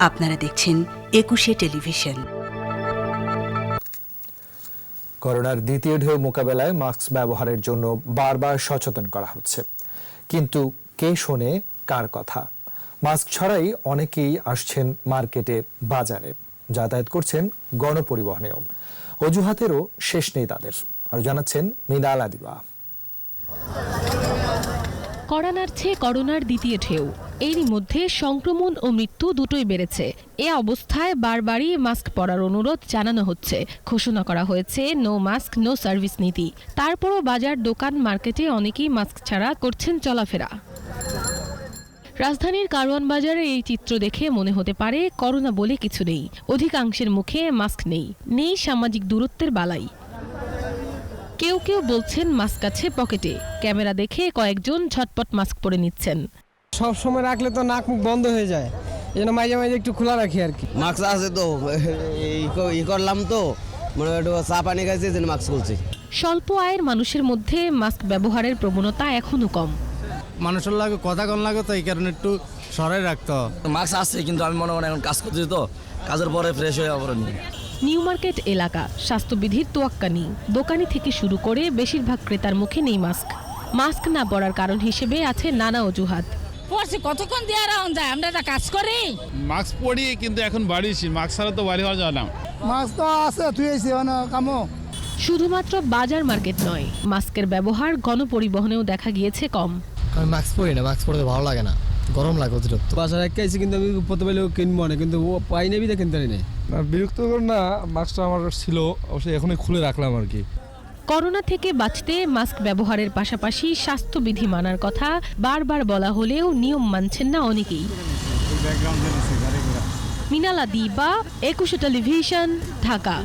আপনারা দেখছেন একুশে টেলিভিশন। করোনার দ্বিতীয় ঢেউ মোকাবেলায় মাস্ক ব্যবহারের জন্য বারবার সচেতন করা হচ্ছে। কিন্তু কে শোনে কার কথা? মাস্ক ছাড়াই অনেকেই আসছেন মার্কেটে বাজারে। যাতায়াত করছেন গণপরিবহনেও। অজুহাতেরও শেষ নেই তাদের। আর জানাচ্ছেন মিনাল আদিবা। করোনার চেয়ে করোনার দ্বিতীয় ঢেউ। এরই মধ্যে সংক্রমণ ও মৃত্যু দুটোই বেড়েছে। এ অবস্থায় বারবারই মাস্ক পরার অনুরোধ জানানো হচ্ছে। ঘোষণা করা হয়েছে, নো মাস্ক, নো সার্ভিস নীতি। তারপরও বাজার, দোকান, মার্কেটে অনেকেই মাস্ক ছাড়া করছেন চলাফেরা। রাজধানীর কারওয়ান বাজারে এই চিত্র দেখে মনে হতে পারে, করোনা বলে কিছু নেই। অধিকাংশের মুখে মাস্ক নেই। নেই সামাজিক দূরত্বের বালাই। কেউ কেউ বলছেন, মাস্ক আছে পকেটে। ক্যামেরা দেখে কয়েকজন ঝটপট মাস্ক পরে নিচ্ছেন। সব সময় রাখলে তো নাক মুখ বন্ধ হয়ে যায়। এই জন্য মাঝে মাঝে একটু খোলা রাখি আর কি। মাস্ক আছে তো ই করলাম তো মানে একটু চা পানি খাইছি যেন মাস্ক খুলছি। স্বল্প আয়ের মানুষের মধ্যে মাস্ক ব্যবহারের প্রবণতা এখনও কম। মানুষের লাগে কথা কন লাগে তো এই কারণে একটু সরাই রাখতে। মাস্ক আছে কিন্তু আমি মনে মনে এখন কাজ করতেছি তো কাজের পরে ফ্রেশ হয়ে আবার নিউ মার্কেট এলাকা স্বাস্থ্যবিধির তোয়াক্কা নেই। দোকানি থেকে শুরু করে বেশিরভাগ ক্রেতার মুখে নেই মাস্ক। মাস্ক না পরার কারণ হিসেবে আছে নানা অজুহাত। পড়ছি কতক্ষণ দিয়ে রাউন যায়? আমরা একটা কাজ করি। মাস্ক পরি কিন্তু এখন বাড়িছি মাস্ক ছাড়া তো বাড়ি হওয়া যায় না। মাছ তো আছে তুই এসে কামো। শুধুমাত্র বাজার মার্কেট নয় মাস্কের ব্যবহার গণপরিবহনেও দেখা গিয়েছে কম। আমি মাস্ক পরি না মাস্ক পরতে ভালো লাগে না গরম লাগে অতিরিক্ত। বাসায় রেখে আইছি কিন্তু আমি প্রথমে কিনবো না কিন্তু ও পাই নেবি দেখেন তারি নেই বিরক্ত না মাস্কটা আমার ছিল অবশ্যই এখনই খুলে রাখলাম আর কি। করোনা থেকে বাঁচতে মাস্ক ব্যবহারের পাশাপাশি স্বাস্থ্যবিধি মানার কথা বারবার বলা হলেও নিয়ম মানছেন না অনেকেই। মিনালা দিবা একুশে টেলিভিশন ঢাকা।